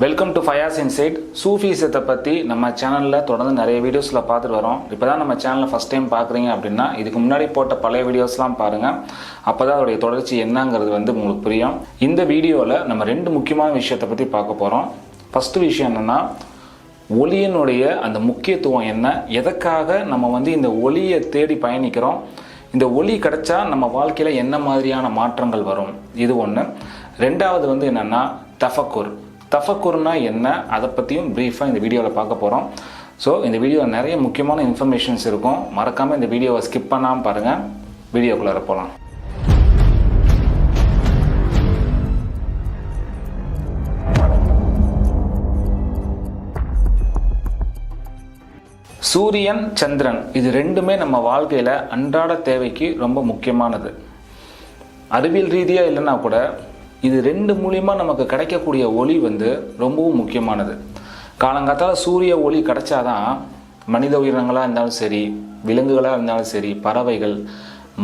Welcome to Fayaz inside சூஃபீசத்தை பற்றி நம்ம சேனலில் தொடர்ந்து நிறைய வீடியோஸில் பார்த்துட்டு வரோம். இப்போ தான் நம்ம சேனலில் ஃபஸ்ட் டைம் பார்க்குறீங்க அப்படின்னா இதுக்கு முன்னாடி போட்ட பழைய வீடியோஸ்லாம் பாருங்கள் அப்போ தான் அதோடைய தொடர்ச்சி என்னங்கிறது வந்து உங்களுக்கு புரியும். இந்த வீடியோவில் நம்ம ரெண்டு முக்கியமான விஷயத்தை பற்றி பார்க்க போகிறோம் ஃபஸ்ட்டு விஷயம் என்னென்னா ஒளியினுடைய அந்த முக்கியத்துவம் என்ன? எதற்காக நம்ம வந்து இந்த ஒளியை தேடி பயணிக்கிறோம்? இந்த ஒளி கிடைச்சா நம்ம வாழ்க்கையில் என்ன மாதிரியான மாற்றங்கள் வரும்? இது ஒன்று ரெண்டாவது வந்து என்னென்னா தஃபக்கூர். தஃபக்குர்னா என்ன அதை பற்றியும் ப்ரீஃபாக இந்த வீடியோவில் பார்க்க போகிறோம் ஸோ இந்த வீடியோவில் நிறைய முக்கியமான இன்ஃபர்மேஷன்ஸ் இருக்கும். மறக்காமல் இந்த வீடியோவை ஸ்கிப் பண்ணாமல் பாருங்கள் வீடியோக்குள்ளே போகலாம் சூரியன் சந்திரன் இது ரெண்டுமே நம்ம வாழ்க்கையில் அன்றாட தேவைக்கு ரொம்ப முக்கியமானது. அறிவியல் ரீதியாக இல்லைன்னா கூட இது ரெண்டு மூலியமாக நமக்கு கிடைக்கக்கூடிய ஒளி வந்து ரொம்பவும் முக்கியமானது. காலங்காத்தால் சூரிய ஒளி கிடைச்சாதான் மனித உயிரினங்களாக இருந்தாலும் சரி விலங்குகளாக இருந்தாலும் சரி பறவைகள்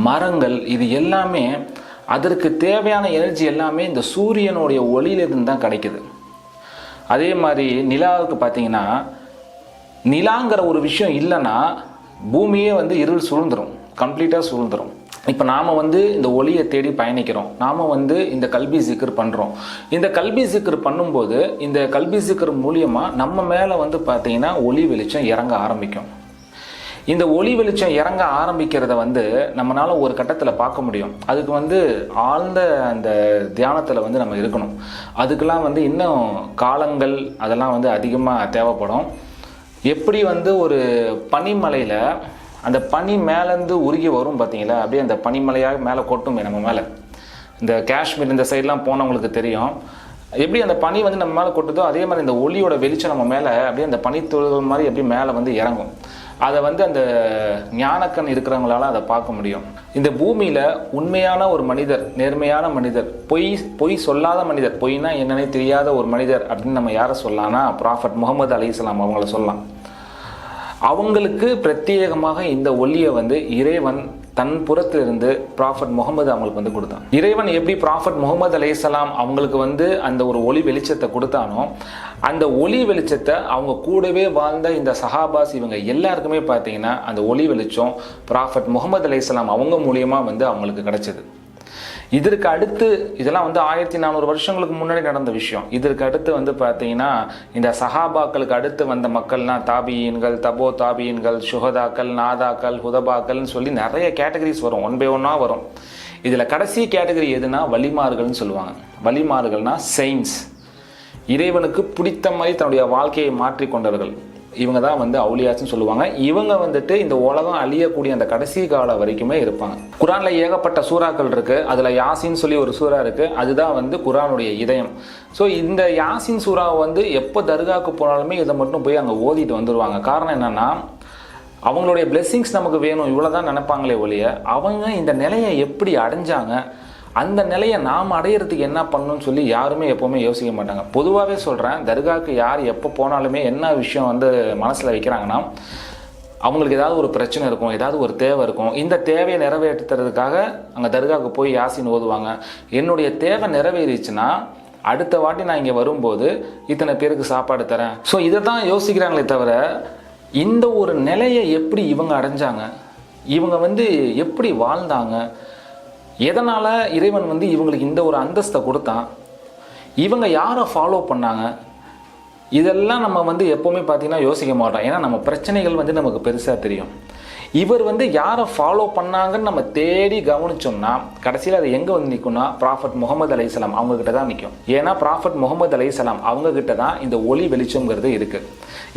மரங்கள் இது எல்லாமே அதற்கு தேவையான எனர்ஜி எல்லாமே இந்த சூரியனுடைய ஒளியிலிருந்து தான் கிடைக்குது. அதே மாதிரி நிலாவுக்கு பார்த்தீங்கன்னா நிலாங்கிற ஒரு விஷயம் இல்லைன்னா பூமியே வந்து இருள் சுழ்ந்துடும் கம்ப்ளீட்டாக சுழ்ந்துடும் இப்போ நாம் வந்து இந்த ஒளியை தேடி பயணிக்கிறோம். நாம் வந்து இந்த கல்வி சிக்கர் பண்ணுறோம் இந்த கல்வி சிக்கர் பண்ணும்போது இந்த கல்வி சிக்கர் மூலியமாக நம்ம மேலே வந்து பார்த்தீங்கன்னா ஒளி வெளிச்சம் இறங்க ஆரம்பிக்கும். இந்த ஒளி வெளிச்சம் இறங்க ஆரம்பிக்கிறத வந்து நம்மளால ஒரு கட்டத்தில் பார்க்க முடியும். அதுக்கு வந்து ஆழ்ந்த அந்த தியானத்தில் வந்து நம்ம இருக்கணும். அதுக்கெலாம் வந்து இன்னும் காலங்கள் அதெல்லாம் வந்து அதிகமாக தேவைப்படும். எப்படி வந்து ஒரு பனிமலையில் அந்த பனி மேலேருந்து உருகி வரும் பார்த்தீங்களா? அப்படியே அந்த பனிமலையாக மேலே கொட்டுமே நம்ம மேலே. இந்த காஷ்மீர் இந்த சைட்லாம் போனவங்களுக்கு தெரியும். எப்படி அந்த பனி வந்து நம்ம மேலே கொட்டுதோ அதே மாதிரி இந்த ஒளியோட வெளிச்சம் நம்ம மேலே அப்படியே அந்த பனித்துளிகள் மாதிரி எப்படி மேலே வந்து இறங்கும். அதை வந்து அந்த ஞானக்கண் இருக்கிறவங்களால அதை பார்க்க முடியும். இந்த பூமியில் உண்மையான ஒரு மனிதர் நேர்மையான மனிதர் பொய் பொய் சொல்லாத மனிதர் பொய்னா என்னன்னே தெரியாத ஒரு மனிதர் அப்படின்னு நம்ம யாரை சொல்லலாம்னா ப்ராஃபட் முகமது அலி இஸ்லாம் அவங்கள சொல்லலாம். அவங்களுக்கு பிரத்யேகமாக இந்த ஒளியை வந்து இறைவன் தன் புறத்திலிருந்து ப்ராஃபட் முகமது அவங்களுக்கு வந்து கொடுத்தான். இறைவன் எப்படி ப்ராஃபட் முகமது அலையாம் அவங்களுக்கு வந்து அந்த ஒரு ஒளி வெளிச்சத்தை கொடுத்தானோ அந்த ஒளி வெளிச்சத்தை அவங்க கூடவே வாழ்ந்த இந்த சஹாபாஸ் இவங்க எல்லாருக்குமே பார்த்தீங்கன்னா அந்த ஒளி வெளிச்சம் ப்ராஃபட் முகமது அலையாம் அவங்க மூலியமாக வந்து அவங்களுக்கு கிடைச்சது. இதற்கு அடுத்து இதெல்லாம் வந்து ஆயிரத்தி நானூறு வருஷங்களுக்கு முன்னாடி நடந்த விஷயம். இதற்கு அடுத்து வந்து பார்த்தீங்கன்னா இந்த சஹாபாக்களுக்கு அடுத்து வந்த மக்கள்னா தாபியன்கள் தபோ தாபியன்கள் சுகதாக்கள் நாதாக்கள் ஹுதபாக்கள்னு சொல்லி நிறைய கேட்டகரிஸ் வரும். ஒன் பை ஒன்னாக வரும். இதில் கடைசி கேட்டகரி எதுனா வலிமார்கள்னு சொல்லுவாங்க. வலிமார்கள்னா செயின்ஸ் இறைவனுக்கு பிடித்த மாதிரி தன்னுடைய வாழ்க்கையை மாற்றி கொண்டவர்கள். இவங்க தான் வந்து அவுளியாச்சுன்னு சொல்லுவாங்க. இவங்க வந்துட்டு இந்த உலகம் அழியக்கூடிய அந்த கடைசி காலம் வரைக்குமே இருப்பாங்க. குரான்ல ஏகப்பட்ட சூறாக்கள் இருக்கு. அதுல யாசின்னு சொல்லி ஒரு சூறா இருக்கு. அதுதான் வந்து குரானுடைய இதயம். ஸோ இந்த யாசின் சூறாவை வந்து எப்போ தர்காவுக்கு போனாலுமே இதை மட்டும் போய் அங்கே ஓதிட்டு வந்துடுவாங்க காரணம் என்னன்னா அவங்களுடைய பிளெஸ்ஸிங்ஸ் நமக்கு வேணும். இவ்வளோதான் நினைப்பாங்களே ஒழிய அவங்க இந்த நிலையை எப்படி அடைஞ்சாங்க? அந்த நிலையை நாம் அடையிறதுக்கு என்ன பண்ணணும்னு சொல்லி யாருமே எப்போவுமே யோசிக்க மாட்டாங்க. பொதுவாகவே சொல்கிறேன் தர்காவுக்கு யார் எப்போ போனாலுமே என்ன விஷயம் வந்து மனசில் வைக்கிறாங்கன்னா அவங்களுக்கு ஏதாவது ஒரு பிரச்சனை இருக்கும் ஏதாவது ஒரு தேவை இருக்கும். இந்த தேவையை நிறைவேற்றுறதுக்காக அங்கே தர்காவுக்கு போய் யாசின்னு ஓதுவாங்க. என்னுடைய தேவை நிறைவேறிச்சுன்னா அடுத்த வாட்டி நான் இங்கே வரும்போது இத்தனை பேருக்கு சாப்பாடு தரேன். ஸோ இதை தான் யோசிக்கிறாங்களே தவிர இந்த ஒரு நிலையை எப்படி இவங்க அடைஞ்சாங்க? இவங்க வந்து எப்படி வாழ்ந்தாங்க? எதனால் இறைவன் வந்து இவங்களுக்கு இந்த ஒரு அந்தஸ்தை கொடுத்தான்? இவங்க யாரை ஃபாலோ பண்ணாங்க? இதெல்லாம் நம்ம வந்து எப்போவுமே பார்த்தீங்கன்னா யோசிக்க மாட்டோம். ஏன்னா நம்ம பிரச்சனைகள் வந்து நமக்கு பெருசாக தெரியும். இவர் வந்து யாரை ஃபாலோ பண்ணாங்கன்னு நம்ம தேடி கவனிச்சோம்னா கடைசியில் அது எங்கே வந்து நிற்கும்னா ப்ராஃபட் முகமது அலைசலாம் அவங்கக்கிட்ட தான் நிற்கும் ஏன்னா ப்ராஃபட் முகமது அலைசலாம் அவங்கக்கிட்ட தான் இந்த ஒளி வெளிச்சங்கிறது இருக்குது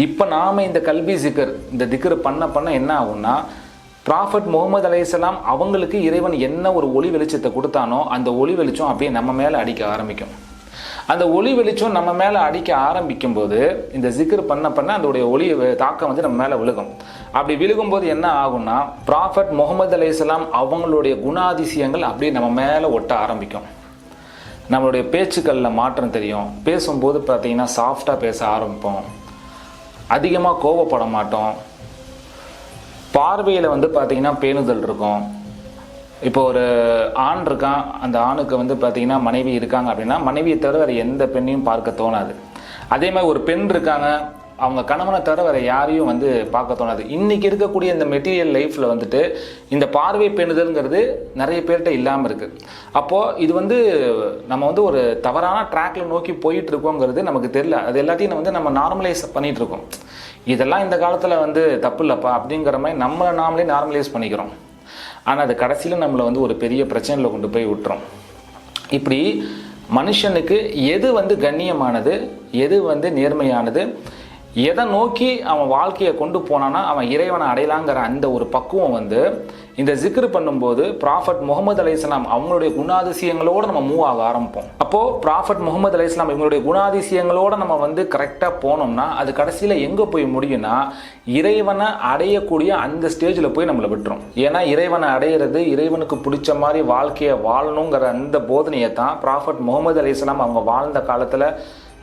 இப்போ நாம் இந்த கல்வி சிக்கர் இந்த திக்கர் பண்ண பண்ண என்ன ஆகும்னா ப்ராஃபட் முகமது அலையாம் அவங்களுக்கு இறைவன் என்ன ஒரு ஒளி வெளிச்சத்தை கொடுத்தானோ அந்த ஒளி வெளிச்சம் அப்படியே நம்ம மேலே அடிக்க ஆரம்பிக்கும். அந்த ஒளி வெளிச்சம் நம்ம மேலே அடிக்க ஆரம்பிக்கும் போது இந்த ஜிக்கர் பண்ண பண்ண அதோடைய ஒளி தாக்கம் வந்து நம்ம மேலே விழுகும். அப்படி விழுகும்போது என்ன ஆகும்னா ப்ராஃபட் முகமது அலையாம் அவங்களுடைய குணாதிசயங்கள் அப்படியே நம்ம மேலே ஒட்ட ஆரம்பிக்கும். நம்மளுடைய பேச்சுக்களில் மாற்றம் தெரியும். பேசும்போது பார்த்தீங்கன்னா சாஃப்டாக பேச ஆரம்பிப்போம். அதிகமாக கோவப்பட மாட்டோம். பார்வையில் வந்து பார்த்தீங்கன்னா பேணுதல் இருக்கும். இப்போ ஒரு ஆண் இருக்கான் அந்த ஆணுக்கு வந்து பார்த்தீங்கன்னா மனைவி இருக்காங்க அப்படின்னா மனைவியை தவிர வேறு எந்த பெண்ணையும் பார்க்க தோணாது. அதே மாதிரி ஒரு பெண் இருக்காங்க அவங்க கணவனை தவிர வேறு யாரையும் வந்து பார்க்க தோணாது. இன்றைக்கி இருக்கக்கூடிய இந்த மெட்டீரியல் லைஃப்பில் வந்துட்டு இந்த பார்வை பெண்ணுதல்ங்கிறது நிறைய பேர்கிட்ட இல்லாமல் இருக்குது அப்போது இது வந்து நம்ம வந்து ஒரு தவறான ட்ராக்ல நோக்கி போயிட்டு இருக்கோங்கிறது நமக்கு தெரியல. அது எல்லாத்தையும் வந்து நம்ம நார்மலைஸ் பண்ணிட்டு இருக்கோம். இதெல்லாம் இந்த காலத்தில் வந்து தப்பு இல்லைப்பா அப்படிங்கிற மாதிரி நம்மளை நாமளே நார்மலைஸ் பண்ணிக்கிறோம். ஆனால் அது கடைசியில் நம்மளை வந்து ஒரு பெரிய பிரச்சனையில் கொண்டு போய் விட்டுரும். இப்படி மனுஷனுக்கு எது வந்து கண்ணியமானது எது வந்து நேர்மையானது எதை நோக்கி அவன் வாழ்க்கையை கொண்டு போனானா அவன் இறைவனை அடையலாங்கிற அந்த ஒரு பக்குவம் வந்து இந்த ஜிக்ரு பண்ணும்போது ப்ராஃபட் முகமது அலைஹிஸ்ஸலாம் அவங்களுடைய குணாதிசயங்களோடு நம்ம மூவ் ஆக ஆரம்பிப்போம். அப்போது ப்ராஃபட் முகமது அலைஹிஸ்ஸலாம் இவங்களுடைய குணாதிசயங்களோடு நம்ம வந்து கரெக்டாக போனோம்னா அது கடைசியில் எங்கே போய் முடியும்னா இறைவனை அடையக்கூடிய அந்த ஸ்டேஜில் போய் நம்மளை விட்டுரும். ஏன்னா இறைவனை அடையிறது இறைவனுக்கு பிடிச்ச மாதிரி வாழ்க்கையை வாழணுங்கிற அந்த போதனையை தான் ப்ராஃபட் முகமது அலைஹிஸ்ஸலாம் அவங்க வாழ்ந்த காலத்தில்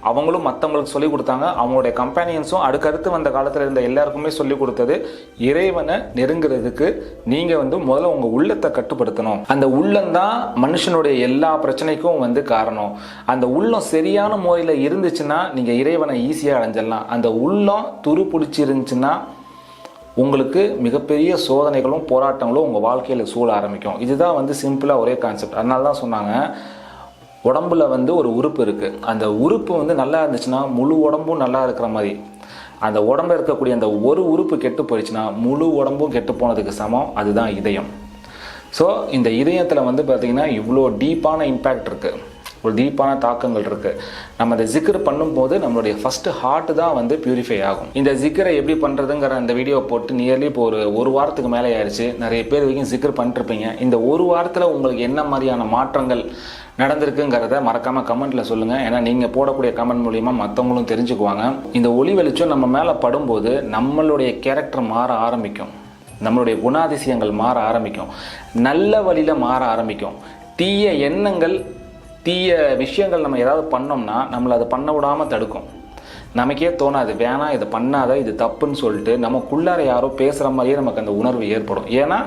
அவங்களும் மற்றவங்களுக்கு சொல்லிக் கொடுத்தாங்க. அவங்களுடைய கம்பேனியன்ஸும் அடுக்கடுத்து வந்த காலத்தில் இருந்த எல்லாருக்குமே சொல்லிக் கொடுத்தது இறைவனை நெருங்குறதுக்கு நீங்கள் வந்து முதல்ல உங்கள் உள்ளத்தை கட்டுப்படுத்தணும். அந்த உள்ளம்தான் மனுஷனுடைய எல்லா பிரச்சனைக்கும் வந்து காரணம். அந்த உள்ளம் சரியான முறையில் இருந்துச்சுன்னா நீங்கள் இறைவனை ஈஸியாக அடைஞ்சிடலாம். அந்த உள்ளம் துரு பிடிச்சி இருந்துச்சுன்னா உங்களுக்கு மிகப்பெரிய சோதனைகளும் போராட்டங்களும் உங்கள் வாழ்க்கையில் சூழ ஆரம்பிக்கும். இதுதான் வந்து சிம்பிளாக ஒரே கான்செப்ட் அதனால தான் சொன்னாங்க உடம்புல வந்து ஒரு உறுப்பு இருக்குது அந்த உறுப்பு வந்து நல்லா இருந்துச்சுன்னா முழு உடம்பும் நல்லா இருக்கிற மாதிரி. அந்த உடம்புல இருக்கக்கூடிய அந்த ஒரு உறுப்பு கெட்டு போயிடுச்சுன்னா முழு உடம்பும் கெட்டு போனதுக்கு சமம். அதுதான் இதயம். ஸோ இந்த இதயத்தில் வந்து பார்த்திங்கன்னா இவ்வளோ டீப்பான இம்பேக்ட் இருக்குது ஒரு டீப்பான தாக்கங்கள் இருக்குது நம்ம இந்த ஜிக்கர் பண்ணும்போது நம்மளுடைய ஃபஸ்ட்டு ஹார்ட் தான் வந்து பியூரிஃபை ஆகும். இந்த ஜிக்கரை எப்படி பண்ணுறதுங்கிற அந்த வீடியோ போட்டு நியர்லி இப்போ ஒரு ஒரு வாரத்துக்கு மேலே ஆயிடுச்சு. நிறைய பேர் வரைக்கும் ஜிக்கர் பண்ணிட்டுருப்பீங்க இந்த ஒரு வாரத்தில் உங்களுக்கு என்ன மாதிரியான மாற்றங்கள் நடந்திருக்குங்கிறத மறக்காம கமெண்ட்ல சொல்லுங்க. ஏன்னா நீங்க போடக்கூடிய கமெண்ட் மூலியமா மற்றவங்களும் தெரிஞ்சுக்குவாங்க. இந்த ஒளி வெளிச்சம் நம்ம மேல படும்போது நம்மளுடைய கேரக்டர் மாற ஆரம்பிக்கும். நம்மளுடைய குணாதிசயங்கள் மாற ஆரம்பிக்கும். நல்ல வழியில மாற ஆரம்பிக்கும். தீய எண்ணங்கள் தீய விஷயங்கள் நம்ம ஏதாவது பண்ணோம்னா நம்மளை அதை பண்ண விடாமல் தடுக்கும். நமக்கே தோணாது. வேணாம் இதை பண்ணாத இது தப்புன்னு சொல்லிட்டு நமக்குள்ளார யாரோ பேசுகிற மாதிரியே நமக்கு அந்த உணர்வு ஏற்படும். ஏன்னா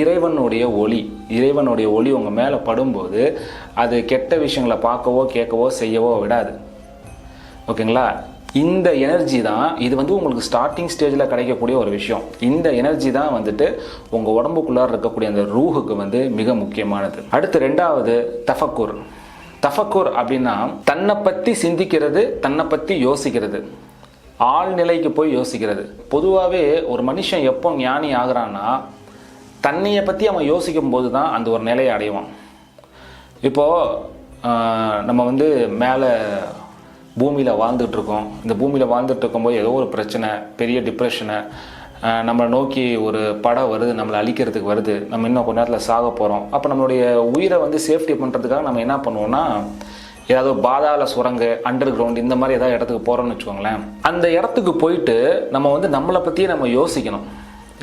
இறைவனுடைய ஒளி இறைவனுடைய ஒளி உங்கள் மேலே படும்போது அது கெட்ட விஷயங்களை பார்க்கவோ கேட்கவோ செய்யவோ விடாது. ஓகேங்களா? இந்த எனர்ஜி தான் இது வந்து உங்களுக்கு ஸ்டார்டிங் ஸ்டேஜில் கிடைக்கக்கூடிய ஒரு விஷயம். இந்த எனர்ஜி தான் வந்துட்டு உங்கள் உடம்புக்குள்ளார இருக்கக்கூடிய அந்த ரூஹுக்கு வந்து மிக முக்கியமானது. அடுத்து ரெண்டாவது தஃபக்கூர். தஃபக்கூர் அப்படின்னா தன்னை பற்றி சிந்திக்கிறது தன்னை பற்றி யோசிக்கிறது. ஆழ்நிலைக்கு போய் யோசிக்கிறது. பொதுவாகவே ஒரு மனுஷன் எப்போ ஞானி ஆகிறான்னா தன்னையை பற்றி அவன் யோசிக்கும் போது தான் அந்த ஒரு நிலையை அடைவான். இப்போது நம்ம வந்து மேலே பூமியில் வாழ்ந்துட்டுருக்கோம் இந்த பூமியில் வாழ்ந்துட்டு இருக்கும்போது ஏதோ ஒரு பிரச்சனை பெரிய டிப்ரெஷனை நம்மளை நோக்கி ஒரு படம் வருது நம்மளை அழிக்கிறதுக்கு வருது. நம்ம இன்னும் கொஞ்ச நேரத்தில் சாக போகிறோம் அப்போ நம்மளுடைய உயிரை வந்து சேஃப்டி பண்ணுறதுக்காக நம்ம என்ன பண்ணுவோம்னா ஏதாவது பாதாள சுரங்கு அண்டர் கிரவுண்ட் இந்த மாதிரி ஏதாவது இடத்துக்கு போகிறோம்னு வச்சுக்கோங்களேன். அந்த இடத்துக்கு போயிட்டு நம்ம வந்து நம்மளை பற்றியே நம்ம யோசிக்கணும்.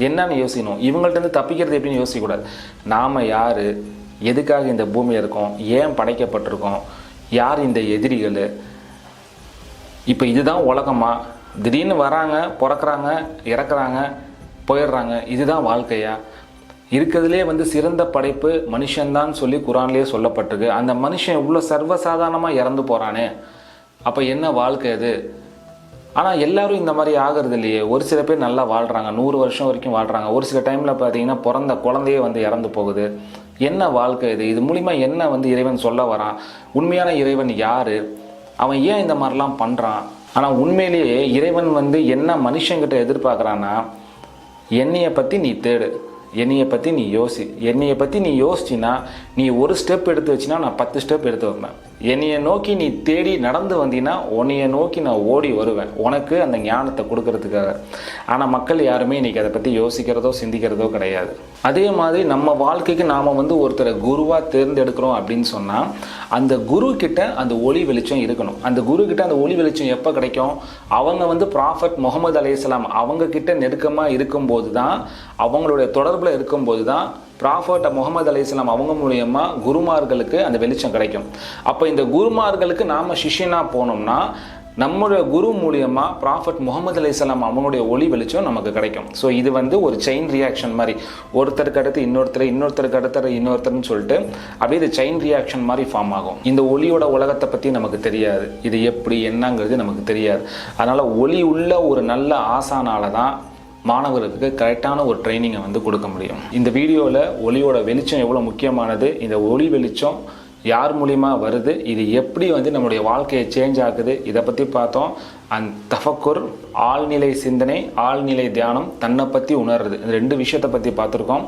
என்னன்னு யோசிக்கணும். இவங்கள்ட்ட இருந்து தப்பிக்கிறது எப்படின்னு யோசிக்கக்கூடாது. நாம் யார்? எதுக்காக இந்த பூமியில் இருக்கோம்? ஏன் படைக்கப்பட்டிருக்கோம்? யார் இந்த எதிரிகள்? இப்போ இதுதான் உலகமாக திடீர்னு வராங்க பிறக்கறாங்க இறக்குறாங்க போயிடுறாங்க. இதுதான் வாழ்க்கையா? இருக்கிறதுலே வந்து சிறந்த படைப்பு மனுஷன்தான் சொல்லி குரான்லேயே சொல்லப்பட்டிருக்கு. அந்த மனுஷன் இவ்வளோ சர்வசாதாரணமாக இறந்து போகிறானே அப்போ என்ன வாழ்க்கை அது? ஆனால் எல்லாரும் இந்த மாதிரி ஆகிறது இல்லையே. ஒரு சில பேர் நல்லா வாழ்கிறாங்க நூறு வருஷம் வரைக்கும் வாழ்கிறாங்க ஒரு சில டைமில் பார்த்தீங்கன்னா பிறந்த குழந்தையே வந்து இறந்து போகுது. என்ன வாழ்க்கை இது? இது மூலிமா என்ன வந்து இறைவன் சொல்ல வரான்? உண்மையான இறைவன் யார்? அவன் ஏன் இந்த மாதிரிலாம் பண்ணுறான் ஆனால் உண்மையிலேயே இறைவன் வந்து என்ன மனுஷங்கிட்ட எதிர்பார்க்குறான்னா என்னையை பற்றி நீ தேடு என்னையை பற்றி நீ யோசி என்னையை பற்றி நீ யோசிச்சின்னா நீ ஒரு ஸ்டெப் எடுத்து வச்சினா நான் பத்து ஸ்டெப் எடுத்து வைப்பேன். என்னையை நோக்கி நீ தேடி நடந்து வந்தீங்கன்னா உன்னையை நோக்கி நான் ஓடி வருவேன். உனக்கு அந்த ஞானத்தை கொடுக்கறதுக்காக. ஆனால் மக்கள் யாருமே இன்னைக்கு அதை பற்றி யோசிக்கிறதோ சிந்திக்கிறதோ கிடையாது. அதே மாதிரி நம்ம வாழ்க்கைக்கு நாம் வந்து ஒருத்தரை குருவாக தேர்ந்தெடுக்கிறோம் அப்படின்னு சொன்னால் அந்த குரு கிட்ட அந்த ஒளி வெளிச்சம் இருக்கணும். அந்த குரு கிட்ட அந்த ஒளி வெளிச்சம் எப்போ கிடைக்கும்? அவங்க வந்து ப்ராஃபட் முகமது அலையாம் அவங்க கிட்ட நெருக்கமாக இருக்கும்போது தான் அவங்களுடைய தொடர்பில் இருக்கும்போது தான் ப்ராஃபர்ட் முகமது அலையாம் அவங்க மூலயமா குருமார்களுக்கு அந்த வெளிச்சம் கிடைக்கும். அப்போ இந்த குருமார்களுக்கு நாம் சிஷியனாக போனோம்னா நம்மளுடைய குரு மூலியமாக ப்ராஃபட் முகமது அலைஹிஸ்ஸலாம் அவங்களுடைய ஒளி வெளிச்சம் நமக்கு கிடைக்கும். ஸோ இது வந்து ஒரு செயின் ரியாக்ஷன் மாதிரி. ஒருத்தருக்கு அடுத்து இன்னொருத்தர் இன்னொருத்தருக்கு அடுத்தர் இன்னொருத்தர்னு சொல்லிட்டு அப்படியே இது செயின் ரியாக்ஷன் மாதிரி ஃபார்ம் ஆகும். இந்த ஒளியோட உலகத்தை பற்றி நமக்கு தெரியாது. இது எப்படி என்னங்கிறது நமக்கு தெரியாது. அதனால் ஒளி உள்ள ஒரு நல்ல ஆசானால தான் மாணவர்களுக்கு கரெக்டான ஒரு ட்ரைனிங்கை வந்து கொடுக்க முடியும். இந்த வீடியோவில் ஒளியோட வெளிச்சம் எவ்வளோ முக்கியமானது இந்த ஒளி வெளிச்சம் யார் மூலிமா வருது இது எப்படி வந்து நம்மளுடைய வாழ்க்கையை சேஞ்ச் ஆகுது இதை பற்றி பார்த்தோம். அந் தஃபக்குர் ஆழ்நிலை சிந்தனை ஆழ்நிலை தியானம் தன்னை பற்றி உணர்றது. இந்த ரெண்டு விஷயத்தை பற்றி பார்த்துருக்கோம்.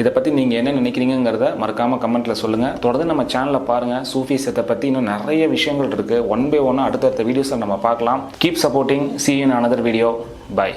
இதை பற்றி நீங்கள் என்ன நினைக்கிறீங்கிறத மறக்காமல் கமெண்ட்டில் சொல்லுங்கள் தொடர்ந்து நம்ம சேனலை பாருங்கள் சூஃபிசத்தை பற்றி இன்னும் நிறைய விஷயங்கள் இருக்குது ஒன் பை ஒன்னாக அடுத்தடுத்த வீடியோஸை நம்ம பார்க்கலாம். Keep supporting see in another video bye